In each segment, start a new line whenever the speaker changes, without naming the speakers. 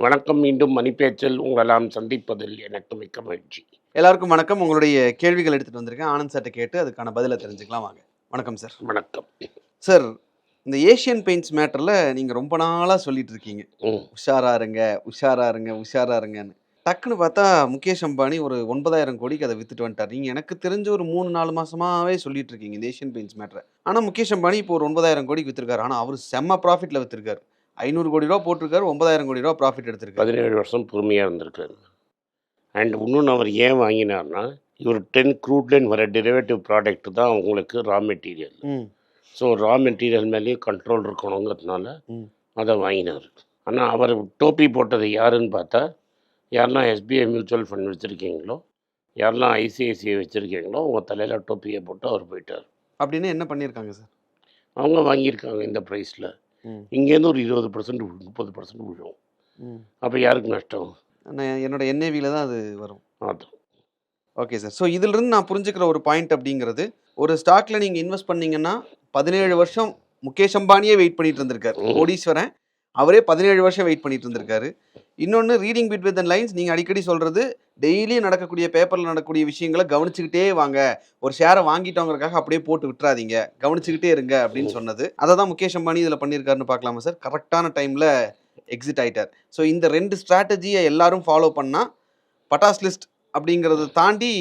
வணக்கம் மீண்டும் மணிப்பேச்சல் உங்களெல்லாம் சந்திப்பதில் எனக்கு மிக்க மகிழ்ச்சி.
எல்லாருக்கும் வணக்கம். உங்களுடைய கேள்விகள் எடுத்துட்டு வந்திருக்கேன். ஆனந்த் சார்ட்ட கேட்டு அதுக்கான பதிலை தெரிஞ்சுக்கலாம் வாங்க. வணக்கம் சார்.
வணக்கம்.
சார் இந்த ஏஷியன் பெயிண்ட்ஸ் மேட்டர்ல நீங்க ரொம்ப நாளா சொல்லிட்டு இருக்கீங்க. உஷாரா இருங்க உஷாரா இருங்க உஷாரா இருங்கன்னு. டக்குன்னு பார்த்தா முகேஷ் அம்பானி ஒரு ஒன்பதாயிரம் கோடிக்கு அதை வித்துட்டு வந்துட்டார். நீங்க எனக்கு தெரிஞ்ச ஒரு மூணு நாலு மாசமாவே சொல்லிட்டு இருக்கீங்க இந்த ஏஷியன் பெயிண்ட்ஸ் மேட்டரை. ஆனா முகேஷ் அம்பானி இப்போ ஒரு ஒன்பதாயிரம் கோடிக்கு வித்திருக்காரு. ஆனா அவர் செம்ம ப்ராஃபிட்ல வித்திருக்காரு. ஐநூறு கோடி ரூபா போட்டிருக்காரு ஒன்பதாயிரம் கோடி ரூபா ப்ராஃபிட் எடுத்திருக்காரு.
பதினேழு வருஷம் பொறுமையாக இருந்திருக்காரு. அண்ட் இன்னொன்று அவர் ஏன் வாங்கினார்னா இவர் டென் க்ரூட்லேன் வர டெரிவேட்டிவ் ப்ராடக்ட் தான் உங்களுக்கு raw material so raw material மேலேயும் கண்ட்ரோல் இருக்கணுங்கிறதுனால. அதை வாங்கினார். ஆனால் அவர் டோப்பி போட்டது யாருன்னு பார்த்தா யாரெல்லாம் எஸ்பிஐ மியூச்சுவல் ஃபண்ட் வச்சுருக்கீங்களோ யாரெல்லாம் ஐசிஐசிஐ வச்சுருக்கீங்களோ உங்கள் தலையில் டோப்பியை போட்டு அவர் போயிட்டார்.
அப்படின்னு என்ன பண்ணியிருக்காங்க சார்?
அவங்க வாங்கியிருக்காங்க இந்த ப்ரைஸில் இங்கேருந்து ஒரு இருபது பர்சன்ட் முப்பது பர்சன்ட் விழும். அப்போ யாருக்கு நஷ்டம்?
என்னோட என்ஏவியில் தான் அது வரும்.
அது.
Okay sir. ஸோ இதிலிருந்து நான் புரிஞ்சுக்கிற ஒரு பாயிண்ட் அப்படிங்கிறது ஒரு ஸ்டாக்ல நீங்கள் இன்வெஸ்ட் பண்ணீங்கன்னா பதினேழு வருஷம் முகேஷ் அம்பானியே வெயிட் பண்ணிட்டு இருந்திருக்காரு. கோடீஸ்வரன். அவரே பதினேழு வருஷம் வெயிட் பண்ணிட்டு இருந்திருக்காரு. இன்னொன்று ரீடிங் பிட் வித் லைன்ஸ் நீங்கள் அடிக்கடி சொல்கிறது டெய்லி நடக்கக்கூடிய பேப்பரில் நடக்கக்கூடிய விஷயங்களை கவனிச்சுக்கிட்டே வாங்க. ஒரு ஷேரை வாங்கிட்டவங்களுக்காக அப்படியே போட்டு விட்டுறாதீங்க. கவனிச்சுக்கிட்டே இருங்க அப்படின்னு சொன்னது. அதை தான் முகேஷ் அம்பானி இதில் பண்ணியிருக்காருன்னு பார்க்கலாமா சார்? கரெக்டான டைமில் எக்ஸிட் ஆயிட்டார். ஸோ இந்த ரெண்டு ஸ்ட்ராட்டஜியை எல்லாரும் ஃபாலோ பண்ணால் பட்டாஸ் லிஸ்ட் அப்படிங்கிறத தாண்டி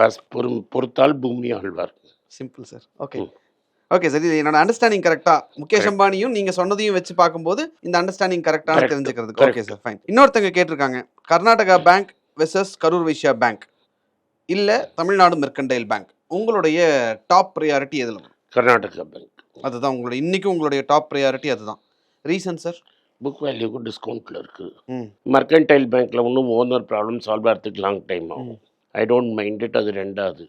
பஸ் பொறு பொறுத்தால் பூமி Alvar
simple sir okay. Okay sir இது என்னோட அண்டர்ஸ்டாண்டிங் கரெக்டா முகேஷ். அம்பானியும் நீங்க சொன்னதையும் வச்சு பார்க்கும்போது இந்த அண்டர்ஸ்டாண்டிங் கரெக்டான. தெரிஞ்சுக்கிறதுக்கு. ஓகே. சார் ஃபைன் இன்னொருத்தங்க கேட்டிருக்காங்க. Karnataka bank versus Karur Vysya bank இல்ல தமிழ்நாடு மெர்கண்டைல் பேங்க் உங்களுடைய டாப் ப்ரையாரிட்டி எதுல?
கர்நாடகா பேங்க்
அதுதான் உங்களுடைய இன்னைக்கும் உங்களுடைய டாப் ப்ரையாரிட்டி அதுதான். ரீசன் சார்
புக் வேல்யூக்கு டிஸ்கவுண்ட்டில் இருக்குது மர்கன்டைல் பேங்க்கில் ஒன்றும் ஓனர் ப்ராப்ளம் சால்வ் ஆகிறதுக்கு லாங் டைம் ஆகும். ஐ டோன்ட் மைண்ட் இட் அது ரெண்டாவது.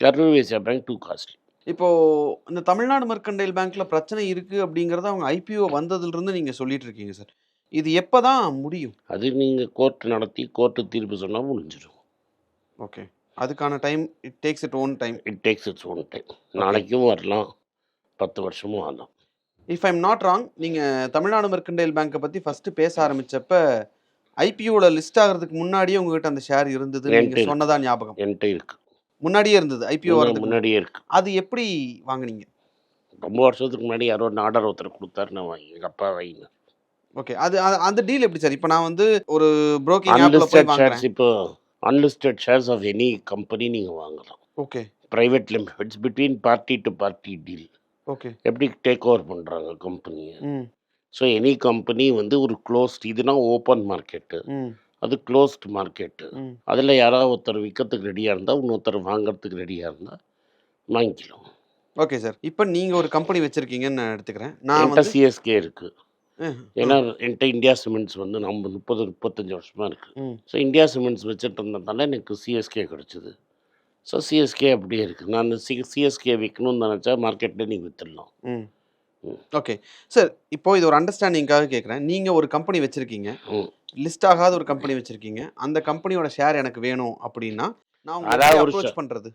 Karur Vysya bank too costly
இப்போ இந்த தமிழ்நாடு மெர்கண்டைல் பேங்க்ல பிரச்சனை இருக்கு அப்படிங்கறத அவங்க ஐபிஓ வந்ததுல இருந்து நீங்க சொல்லிட்டு இருக்கீங்க சார். இது எப்பதான் முடியும்?
அது நீங்கள் கோர்ட் நடத்தி கோர்ட்டு தீர்ப்பு சொன்னால் முடிஞ்சிடும்.
ஓகே. அதுக்கான time it takes it own time.
It takes its own time. நாளைக்கும் வரலாம். பத்து வருஷமும் ஆகலாம்.
இஃப் ஐம் நாட் ராங் நீங்கள் தமிழ்நாடு மெர்கண்டைல் பேங்க்கை பற்றி ஃபஸ்ட்டு பேச ஆரம்பிச்சப்ப ஐபிஓல லிஸ்ட் ஆகிறதுக்கு முன்னாடியே உங்ககிட்ட அந்த ஷேர் இருந்தது நீங்கள்
இருக்கு.
சொன்னதா ஞாபகம்?
என்கிட்ட இருக்கு.
முன்னாடியே இருந்தது ஐபிஓ முன்னாடி.
முன்னாடியே இருக்கு.
அது எப்படி வாங்குனீங்க?
ரொம்ப வருஷத்துக்கு முன்னாடி யாரோ ஒரு ஆர்டர் ஒருத்தர் கொடுத்தாரு நான் வாங்கி எங்கள் அப்பா வாங்கினேன்
ஓகே அது அந்த டீல் எப்படி சார்? இப்போ நான் வந்து ஒரு broking ஆப்ல போய் வாங்குறேன்.
இப்போ unlisted shares of any company நீங்கள் வாங்கலாம்.
Okay
private limits between party to party deal
okay
எப்படி டேக் ஓவர் பண்ணுறாங்க கம்பெனியை ஸோ எனி கம்பெனி வந்து ஒரு க்ளோஸ்ட் இதுனா ஓப்பன் மார்க்கெட்டு அது க்ளோஸ்ட் மார்க்கெட்டு அதில் யாராவது ஒருத்தர் விற்கிறதுக்கு ரெடியாக இருந்தால் இன்னொருத்தர் வாங்குறதுக்கு ரெடியாக இருந்தால் வாங்கிக்கலாம்
ஓகே சார் இப்போ நீங்கள் ஒரு கம்பெனி வச்சுருக்கீங்கன்னு நான் எடுத்துக்கிறேன். நான்
சிஎஸ்கே இருக்குது ஏன்னா என்கிட்ட இந்தியா சிமெண்ட்ஸ் வந்து நம்ம முப்பது முப்பத்தஞ்சு வருஷமாக இருக்குது ஸோ இந்தியா சிமெண்ட்ஸ் வச்சுட்டு இருந்ததால எனக்கு சிஎஸ்கே கிடச்சிது. ஸோ சிஎஸ்கே அப்படியே இருக்குது நான் சி சிஎஸ்கே விற்கணும்னு நினச்சா மார்க்கெட்டில் நீங்கள் விற்றுடலாம்.
ஓகே. சார் இப்போ இது ஒரு அண்டர்ஸ்டாண்டிங்காக கேட்குறேன் நீங்கள் ஒரு கம்பெனி வச்சுருக்கீங்க. லிஸ்ட் ஆகாத ஒரு கம்பெனி வச்சுருக்கீங்க. அந்த கம்பெனியோட ஷேர் எனக்கு வேணும் அப்படின்னா நான்
அதாவது
அப்ரோச். பண்ணுறது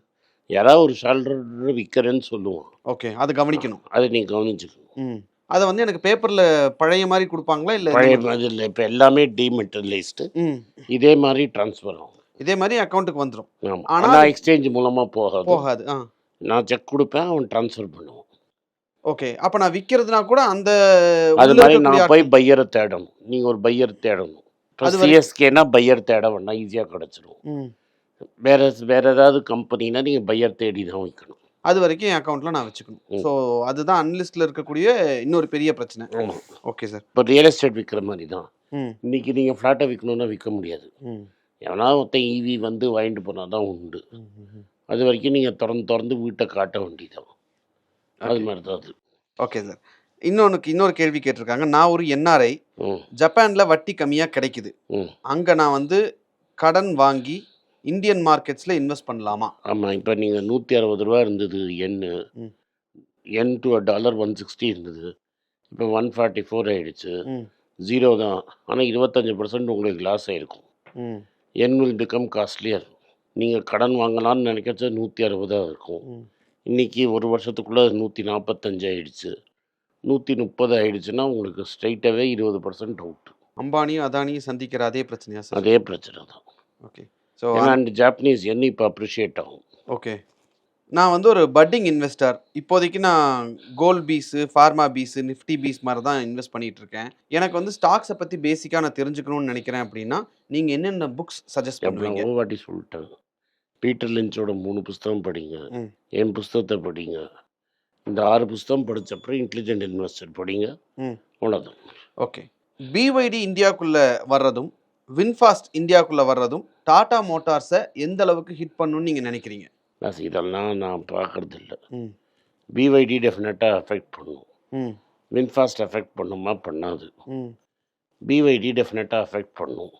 யாராவது ஒரு ஷால்டர் விற்கிறேன்னு சொல்லுவான்
ஓகே. அதை கவனிக்கணும்.
அதை நீங்கள் கவனிச்சுக்கணும்.
ம். அதை வந்து எனக்கு பேப்பரில் பழைய மாதிரி கொடுப்பாங்களா இல்லை
பழைய மாதிரி இப்போ எல்லாமே டிமெட்டரியலைஸ்டு
ம்.
இதே மாதிரி ட்ரான்ஸ்ஃபர் ஆகும்.
இதே மாதிரி அக்கௌண்ட்டுக்கு வந்துடும்
ஆனால் எக்ஸ்சேஞ்ச் மூலமாக போகாது.
போகாது. ஆ.
நான் செக் கொடுப்பேன் அவன் ட்ரான்ஸ்ஃபர் பண்ணுவான்.
ஓகே அப்போ நான் விற்கிறதுனா கூட அந்த
அது மாதிரி நான் போய் பையரை தேடணும். நீங்கள் ஒரு பையர் தேடணும். சிஎஸ்கேனா பையர் தேட வேண்டாம் ஈஸியாக கிடச்சிரும்.
ம்.
வேற வேற ஏதாவது கம்பெனினா நீங்கள் பையர் தேடி தான் வைக்கணும்.
அது வரைக்கும் என் அக்கௌண்ட்டில் நான் வச்சுக்கணும். ஸோ அதுதான் அன்லிஸ்டில் இருக்கக்கூடிய இன்னொரு பெரிய பிரச்சனை. ஓகே சார்
இப்போ ரியல் எஸ்டேட் விற்கிற மாதிரி தான். இன்னைக்கு நீங்கள் ஃப்ளாட்டை விற்கணுன்னா விற்க முடியாது. எவனா ஒருத்தன் ஈவி வந்து வாங்கிட்டு போனால் தான் உண்டு. அது வரைக்கும் நீங்கள் திறந்து திறந்து வீட்டை காட்ட வேண்டியதான் அது. மாதிரி தான் அது.
Okay sir. இன்னொன்னுக்கு இன்னொரு கேள்வி கேட்டிருக்காங்க. நான் ஒரு என்ஆர்ஐ ஜப்பானில் வட்டி கம்மியாக கிடைக்குது.
ம்.
அங்கே நான் வந்து கடன் வாங்கி இந்தியன் மார்க்கெட்ஸில் இன்வெஸ்ட் பண்ணலாமா?
ஆமாம் இப்போ நீங்கள் நூற்றி அறுபது ரூபா இருந்தது எண்ணு. என் டு டாலர் ஒன் சிக்ஸ்டி இருந்தது. இப்போ ஒன் ஃபார்ட்டி ஃபோர் ஆயிடுச்சு.
ம்.
ஜீரோ தான். ஆனால் இருபத்தஞ்சி பர்சன்ட் உங்களுக்கு லாஸ் ஆகிருக்கும் என் வில் பிகம் காஸ்ட்லியர் நீங்கள் கடன் வாங்கலாம்னு நினைக்கிறச்ச நூற்றி அறுபதாக இருக்கும் இன்றைக்கி ஒரு வருஷத்துக்குள்ளே நூற்றி நாற்பத்தஞ்சு ஆயிடுச்சு. நூற்றி முப்பது ஆயிடுச்சுன்னா உங்களுக்கு ஸ்ட்ரைட்டாகவே இருபது பர்சன்ட் அவுட்
அம்பானியும் அதானியும் சந்திக்கிற அதே பிரச்சனையா சார்
அதே பிரச்சனை தான்.
ஓகே ஸோ
அந்த ஜாப்பனீஸ் என்ன இப்போ அப்ரிஷியேட் ஆகும்.
ஓகே நான் வந்து ஒரு பட்டிங் இன்வெஸ்டர் இப்போதைக்கு நான் gold BeES pharma BeES nifty BeES மாதிரி தான் இன்வெஸ்ட் பண்ணிட்டு இருக்கேன். எனக்கு வந்து ஸ்டாக்ஸை பற்றி பேசிக்காக நான் தெரிஞ்சுக்கணும்னு நினைக்கிறேன் அப்படின்னா நீங்கள் என்னென்ன புக்ஸ் சஜஸ்ட் பண்ணுவீங்க?
வாட்டி சொல்லிட்டேன். பீட்டர் லின்ச்சோட மூணு புஸ்தகம் படிங்க. என் புஸ்தகத்தை படிங்க? இந்த ஆறு புஸ்தகம் படிச்ச அப்புறம் இன்டெலிஜென்ட் இன்வெஸ்டர் படிங்க. அவ்வளோதான்
ஓகே. பிஒய்டி இந்தியாவுக்குள்ளே வர்றதும் வின்ஃபாஸ்ட் இந்தியாவுக்குள்ளே வர்றதும் டாடா மோட்டார்ஸை எந்த அளவுக்கு ஹிட் பண்ணுன்னு நீங்கள் நினைக்கிறீங்க?
நான் இதெல்லாம் நான் பார்க்கறது இல்லை
ம்
பிவைடி டெஃபினட்டாக அஃபெக்ட் பண்ணும்.
ம்.
வின்ஃபாஸ்ட் அஃபெக்ட் பண்ணுமா? பண்ணாது.
ம்.
பிவைடி டெஃபினட்டாக அஃபெக்ட் பண்ணும்.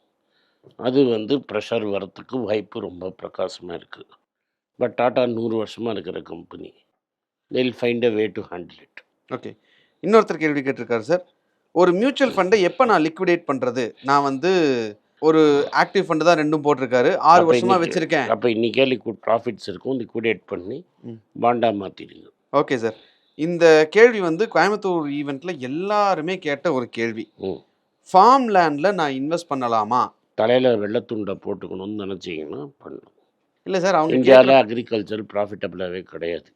அது வந்து ப்ரெஷர் வரத்துக்கு வாய்ப்பு ரொம்ப பிரகாசமாக இருக்குது பட் டாட்டா நூறு வருஷமாக இருக்கிற company they'll find a way to handle it
okay இன்னொருத்தர் கேள்வி கேட்டிருக்காரு சார் ஒரு மியூச்சுவல் ஃபண்டை எப்போ நான் லிக்விடேட் பண்ணுறது நான் வந்து ஒரு ஆக்டிவ் ஃபண்டு தான் ரெண்டும் போட்டிருக்காரு. ஆறு
அப்ப
வருஷமா
இன்னைக்கு-
வச்சிருக்கேன்.
அப்போ இன்றைக்கே லிக்விட் ப்ராஃபிட்ஸ் இருக்கும். லிக்விடேட் பண்ணி. பாண்டா மாற்றிடுங்க
ஓகே சார் இந்த கேள்வி வந்து கோயம்புத்தூர் ஈவெண்ட்ல எல்லாருமே கேட்ட ஒரு கேள்வி. ஃபார்ம் லேண்டில் நான் இன்வெஸ்ட் பண்ணலாமா?
தலையில் வெள்ளத்துண்டை போட்டுக்கணும்னு நினச்சிங்கன்னா பண்ணணும்
இல்லை சார் அவங்க
இந்தியாவில் அக்ரிகல்ச்சர் ப்ராஃபிட்டபிளாகவே கிடையாது.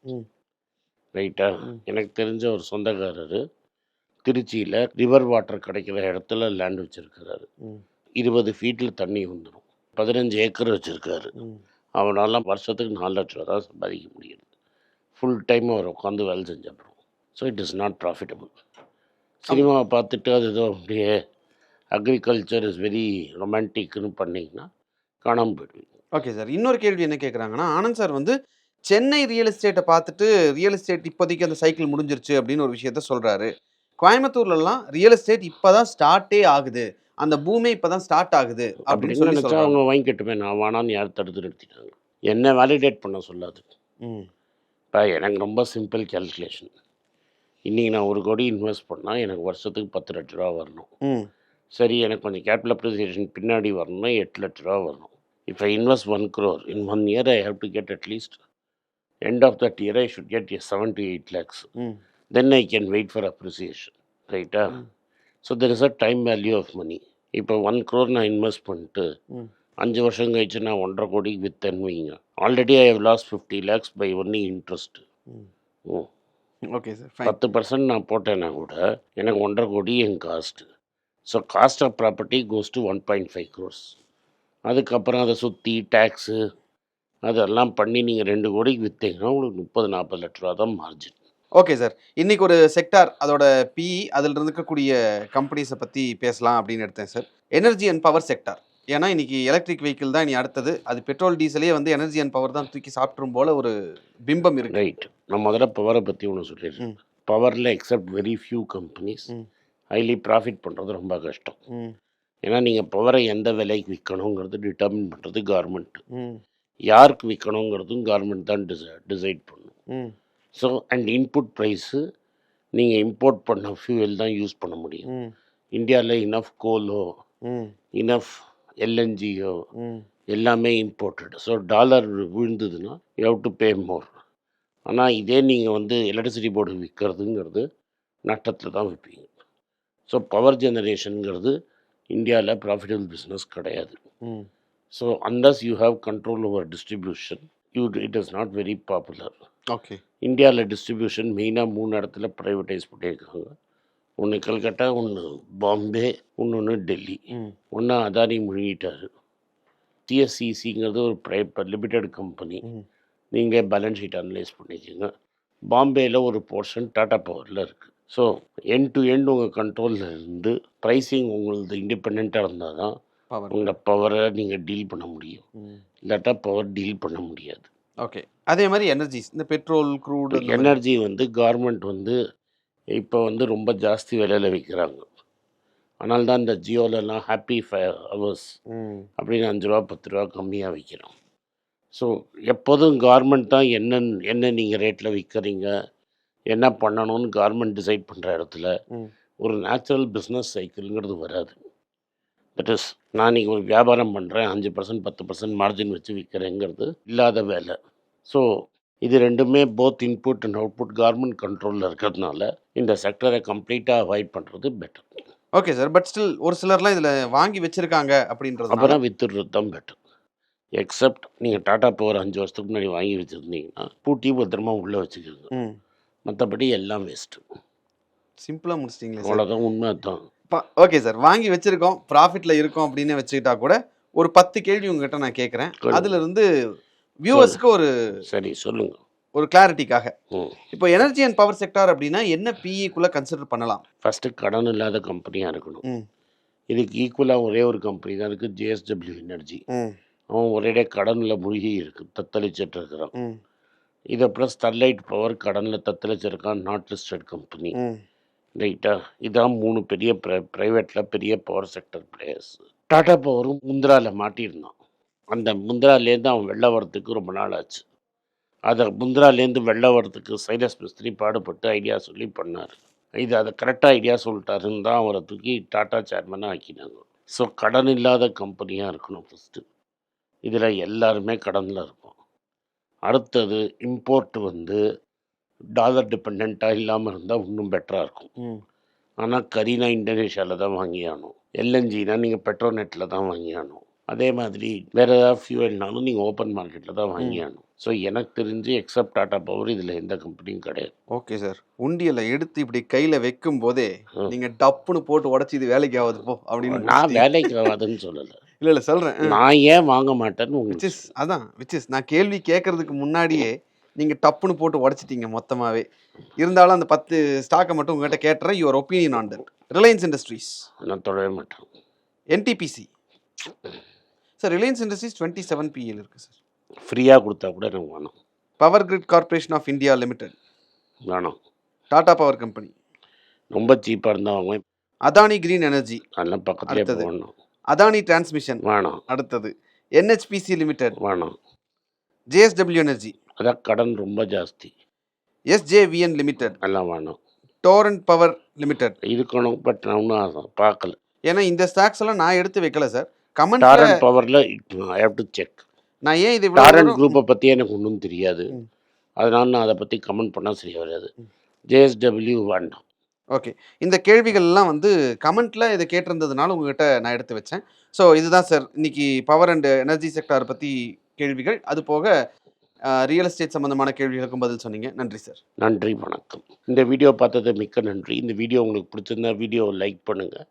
ரைட்டா. எனக்கு தெரிஞ்ச ஒரு சொந்தக்காரர் திருச்சியில் ரிவர் வாட்டர் கிடைக்கிற இடத்துல லேண்ட் வச்சுருக்கிறாரு. இருபது ஃபீட்டில் தண்ணி வந்துடும் பதினஞ்சு ஏக்கர் வச்சுருக்காரு. அவனால வருஷத்துக்கு நாலு லட்ச ரூபா தான் சம்பாதிக்க முடியுது. ஃபுல் டைம் அவர் உட்காந்து வேலை செஞ்சப்பறம் so it is not profitable சினிமாவை பார்த்துட்டு அது ஏதோ அப்படியே அக்ரிகல்ச்சர் இஸ் வெரி ரொமான்டிக்னு பண்ணிங்கன்னா காணாமல் போயிடுவீங்க
ஓகே சார் இன்னொரு கேள்வி என்ன கேட்குறாங்கன்னா ஆனந்த் சார் வந்து சென்னை ரியல் எஸ்டேட்டை பார்த்துட்டு ரியல் எஸ்டேட் இப்போதைக்கு அந்த சைக்கிள் முடிஞ்சிருச்சு அப்படின்னு ஒரு விஷயத்த சொல்றாரு. கோயம்புத்தூர்லலாம் ரியல் எஸ்டேட் இப்போதான் ஸ்டார்ட்டே ஆகுது. அந்த பூமே இப்போதான் ஸ்டார்ட் ஆகுது அப்படின்னு சொல்லி
நினச்சா அவங்க வாங்கிக்கட்டுமே நான் வேணான்னு யார் தடுத்து நிறுத்திட்டாங்க. என்ன வேலிடேட் பண்ண சொல்லாது.
ம்,
இப்போ எனக்கு ரொம்ப சிம்பிள் கேல்குலேஷன் இன்றைக்கி நான் ஒரு கோடி இன்வெஸ்ட் பண்ணால் எனக்கு வருஷத்துக்கு பத்து லட்ச ரூபா வரணும்.
ம்,
சரி எனக்கு கொஞ்சம் கேபிட்டல் அப்ரிசியேஷன் பின்னாடி வரணும்னா எட்டு லட்ச ரூபா வரணும். If I invest one crore in one year I have to get at least end of that year I should get seven to eight lakhs then I can wait for appreciation ரைட்டா. So there is a time value of money இப்போ one crore நான் invest பண்ணிட்டு
ம்.
அஞ்சு வருஷம் கழிச்சு நான் ஒன்றரை கோடி வித்தேன் வைங்க. Already I have loss fifty lakhs by only interest.
Hmm okay sir
பத்து பர்சன்ட் நான் போட்டேன்னா கூட எனக்கு ஒன்றரை கோடி என் cost so cost of property goes to one point five crores அதுக்கப்புறம் அதை சுற்றி டேக்ஸு அதெல்லாம் பண்ணி நீங்கள் ரெண்டு கோடிக்கு விற்றீங்கன்னா உங்களுக்கு முப்பது நாற்பது லட்ச ரூபா தான் மார்ஜின்
ஓகே சார் இன்னைக்கு ஒரு செக்டார் அதோட பிஇ அதில் இருக்கக்கூடிய கம்பெனிஸை பற்றி பேசலாம் அப்படின்னு எடுத்தேன் சார் எனர்ஜி அண்ட் பவர் செக்டார் ஏன்னா இன்னைக்கு எலக்ட்ரிக் வெஹிக்கிள் தான் இனி அடுத்தது. அது பெட்ரோல் டீசலே வந்து எனர்ஜி அண்ட் பவர் தான் தூக்கி சாப்பிட்ரும் போல ஒரு பிம்பம் இருக்கு.
ரைட் நான் முதல்ல பவரை பற்றி ஒன்று சொல்லிடுறேன். பவரில் except very few companies. Highly profit பண்ணுறது ரொம்ப கஷ்டம். ஏன்னா நீங்கள் பவரை எந்த விலைக்கு விற்கணுங்கிறது டிட்டர்மின் பண்ணுறது கவர்மெண்ட்
ம்,
யாருக்கு விற்கணுங்கிறதும் கவர்மெண்ட் தான் டிசை டிசைட் பண்ணும். ஸோ அண்ட் இன்புட் ப்ரைஸு நீங்கள் இம்போர்ட் பண்ண ஃபியூவல் தான் யூஸ் பண்ண முடியும். இந்தியாவில் இனஃப் கோலோ இனஃப் எல்என்ஜியோ எல்லாமே imported so dollar விழுந்ததுன்னா you have to pay more ஆனால் இதே நீங்கள் வந்து எலக்ட்ரிசிட்டி போர்டு விற்கிறதுங்கிறது நட்டத்தில் தான் விற்பீங்க ஸோ பவர் ஜெனரேஷனுங்கிறது இந்தியாவில் ப்ராஃபிட்டபிள் பிஸ்னஸ் கிடையாது. So unless you have control over distribution you it is not very popular
okay
இந்தியாவில் டிஸ்ட்ரிபியூஷன் மெயினாக மூணு இடத்துல ப்ரைவேட்டைஸ் பண்ணியிருக்காங்க. ஒன்று கல்கட்டா ஒன்று பாம்பே இன்னொன்று டெல்லி.
ம்,
ஒன்று அதானி முழுகிட்டாரு. டிஎஸ்சிசிங்கிறது ஒரு ப்ரைவேட் லிமிடெட் கம்பெனி நீங்களே பேலன்ஸ் ஷீட் அனலைஸ் பண்ணிக்கோங்க. பாம்பேயில் ஒரு போர்ஷன் டாடா பவரில் இருக்குது ஸோ எண்ட் டு எண்ட் உங்கள் கண்ட்ரோலில் இருந்து ப்ரைஸிங் உங்களது இண்டிபெண்ட்டாக இருந்தால் தான்
பவர்
உங்கள் பவரை நீங்கள் டீல் பண்ண முடியும். இல்லாட்டா பவர் டீல் பண்ண முடியாது.
ஓகே அதே மாதிரி எனர்ஜிஸ் இந்த பெட்ரோல் க்ரூட்
எனர்ஜி வந்து கவர்மெண்ட் வந்து இப்போ வந்து ரொம்ப ஜாஸ்தி விலையில் விற்கிறாங்க ஆனால் தான் இந்த ஜியோலலாம் ஹாப்பி ஃபைவ் ஹவர்ஸ் அப்படின்னு அஞ்சு ரூபா பத்து ரூபா கம்மியாக விற்கிறோம் ஸோ எப்போதும் கவர்மெண்ட் தான் என்ன என்ன நீங்கள் ரேட்டில் விற்கிறீங்க என்ன பண்ணணும்னு கவர்மெண்ட் டிசைட் பண்ணுற இடத்துல. ஒரு நேச்சுரல் பிஸ்னஸ் சைக்கிள்ங்கிறது வராது. தட் இஸ் நான் இன்றைக்கி ஒரு வியாபாரம் பண்ணுறேன் அஞ்சு பர்சன்ட் பத்து பர்சன்ட் மார்ஜின் வச்சு விற்கிறேங்கிறது இல்லாத வேலை. ஸோ இது ரெண்டுமே both input and output government கண்ட்ரோலில் இருக்கிறதுனால இந்த செக்டரை கம்ப்ளீட்டாக அவாய்ட் பண்ணுறது better
okay sir but still ஒரு சிலர்லாம் இதில் வாங்கி வச்சிருக்காங்க அப்படின்றது
அப்புறம் வித்துடுறது தான் பெட்டர் எக்ஸப்ட் நீங்கள் டாடா பவர் அஞ்சு வருஷத்துக்கு முன்னாடி வாங்கி வச்சுருந்தீங்கன்னா பூட்டி பத்திரமா உள்ளே வச்சுக்கிறீங்க மற்றபடி எல்லாம் வேஸ்ட்டு
சிம்பிளாக முடிச்சிட்டிங்களே
அவ்வளோதான் உண்மை தான்
ஓகே சார் வாங்கி வச்சிருக்கோம். ப்ராஃபிட்ல இருக்கோம் அப்படின்னு வச்சுக்கிட்டா கூட ஒரு பத்து கேள்வி உங்ககிட்ட நான் கேட்குறேன்.
சொல்லுங்க.
அதுல இருந்து வியூவர்ஸ்க்கு ஒரு
சரி சொல்லுங்கள்
ஒரு கிளாரிட்டிக்காக இப்போ எனர்ஜி அண்ட் பவர் செக்டார் அப்படின்னா என்ன பிஇக்குள்ள கன்சிடர் பண்ணலாம்?
ஃபஸ்ட்டு கடன் இல்லாத கம்பெனியாக இருக்கணும். இதுக்கு ஈக்குவலாக ஒரே ஒரு கம்பெனி தான் இருக்குது ஜேஎஸ்டபிள்யூ எனர்ஜி அவன் ஒரேடே கடனில் மூழ்கி இருக்கு தத்தளிச்சிட்டு இருக்கிறான். இதை ப்ளஸ் ஸ்டர்லைட் பவர் கடனில் தத்தளிச்சிருக்கான் நாட் லிஸ்டட் கம்பெனி. ரைட்டா? இதான் மூணு பெரிய ப்ரை ப்ரைவேட்டில் பெரிய பவர் செக்டர் பிளேயர்ஸ் டாடா பவரும் முந்திராவில் மாட்டியிருந்தான். அந்த முந்திராலேருந்து அவன் வெளில வரத்துக்கு ரொம்ப நாள் ஆச்சு. அதை முந்திராலேருந்து வெளில வரத்துக்கு சைலஸ் மிஸ்திரி பாடுபட்டு ஐடியா சொல்லி பண்ணார். இது அதை கரெக்டாக ஐடியா சொல்லிட்டாருன்னு தான் அவரை தூக்கி டாடா சேர்மனாக ஆக்கினாங்க. ஸோ கடன் இல்லாத கம்பெனியாக இருக்கணும் ஃபஸ்ட்டு இதில் எல்லாருமே கடனில் இருப்போம் அடுத்தது இம்போர்ட் வந்து டாலர் டிபெண்ட்டாக இல்லாமல் இருந்தால் இன்னும் பெட்டராக இருக்கும். ஆனால் கரீனா இந்தோனேஷியாவில் தான் வாங்கி ஆகணும் எல்என்ஜினா நீங்கள் பெட்ரோநெட்டில் தான் வாங்கி ஆகணும் அதே மாதிரி வேறு ஏதாவது ஃபியூவல்னாலும் நீங்கள் ஓப்பன் மார்க்கெட்டில் தான் வாங்கி ஆகணும் ஸோ எனக்கு தெரிஞ்சு எக்ஸப்ட் டாடா பவர் இதில் எந்த கம்பெனியும் கிடையாது.
ஓகே சார் உண்டியலை எடுத்து இப்படி கையில வைக்கும் போதே
ம்.
நீங்க டப்புன்னு போட்டு உடச்சி இது வேலைக்கு ஆகுது போ அப்படின்னு
நான். வேலைக்கு ஆகாதுன்னு சொல்லலை.
இல்ல இல்ல சொல்றேன்.
நான் ஏன் வாங்க மாட்டேன்னு
விச் இஸ் அதான் விச் இஸ் நான் கேள்வி கேட்கறதுக்கு முன்னாடியே நீங்க டப்புன்னு போட்டு உடைச்சிட்டீங்க மொத்தமாவே. இருந்தாலும் அந்த பத்து ஸ்டாக்கை மட்டும் உங்ககிட்ட கேட்டுறேன். Your opinion on that Reliance Industries
நான் தொடவே மாட்டேன்.
NTPC sir Reliance Industries twenty seven PL இருக்கு சார்
ஃப்ரீயாக கொடுத்தா கூட எனக்கு வேணும்.
Power grid corporation of India limited
வேணாம்.
டாடா பவர் கம்பெனி
ரொம்ப சீப்பாக இருந்தால் வாங்குவேன்.
அதானி கிரீன் எனர்ஜி
பக்கத்துலேயே
அடுத்தது.
போகணும்
அதானி டிரான்ஸ்மிஷன்
வேணாம்.
அடுத்தது என்ஹெச்பிசி லிமிடெட்
வேணாம்.
ஜேஎஸ்டபிள்யூ எனர்ஜி
அதான் கடன் ரொம்ப ஜாஸ்தி.
எஸ்ஜேவிஎன் லிமிடெட்
எல்லாம் வேணாம்.
டோரண்ட் பவர் லிமிடெட்
இருக்கணும் பட் நான் அதை பார்க்கல.
ஏன்னா இந்த ஸ்டாக்ஸ் எல்லாம் நான் எடுத்து வைக்கல சார் கமெண்ட்
டாரண்ட் பவரில் ஐ ஹேவ் டு செக்
நான் ஏன் இது
டாரண்ட் குரூப்பை பற்றி எனக்கு ஒன்றும் தெரியாது. அதனால நான் அதை பற்றி கமெண்ட் பண்ணால் சரியா வராது. ஜேஎஸ்டபிள்யூ வேண்டாம்.
ஓகே. இந்த கேள்விகள்லாம் வந்து கமெண்ட்ல இதை கேட்டிருந்ததுனால உங்ககிட்ட நான் எடுத்து வச்சேன். ஸோ இதுதான் சார் இன்னைக்கு பவர் அண்ட் எனர்ஜி செக்டார் பற்றி கேள்விகள். அது போக ரியல் எஸ்டேட் சம்மந்தமான கேள்விகளுக்கும் பதில் சொன்னீங்க. நன்றி சார்.
நன்றி வணக்கம். இந்த வீடியோ பார்த்தது மிக்க நன்றி. இந்த வீடியோ உங்களுக்கு பிடிச்சிருந்தா வீடியோவை லைக் பண்ணுங்கள்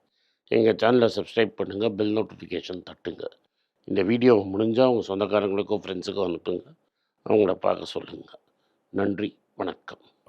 எங்கள் சேனலை சப்ஸ்கிரைப் பண்ணுங்கள் பெல் நோட்டிஃபிகேஷன் தட்டுங்க. இந்த வீடியோ முடிஞ்சால் உங்கள் சொந்தக்காரங்களுக்கும் ஃப்ரெண்ட்ஸுக்கும் அனுப்புங்க. அவங்கள பார்க்க சொல்லுங்கள் நன்றி வணக்கம்.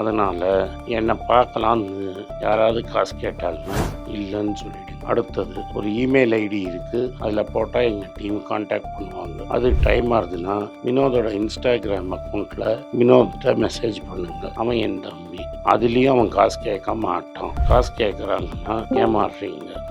அதனால் என்னை பார்க்கலான்னு யாராவது காசு கேட்டாலுமே இல்லைன்னு சொல்லிடு அடுத்தது ஒரு இமெயில் ஐடி இருக்குது அதில் போட்டால் எங்கள் டீம் காண்டாக்ட் பண்ணுவாங்க. அது டைம் ஆகுதுன்னா வினோதோட இன்ஸ்டாகிராம் அக்கௌண்ட்டில் வினோத்கிட்ட மெசேஜ் பண்ணுங்க. அவன் என் தம்பி. அதுலேயும் அவன் காசு கேட்க மாட்டான். காசு கேட்குறாங்கன்னா ஏமாறுறீங்க.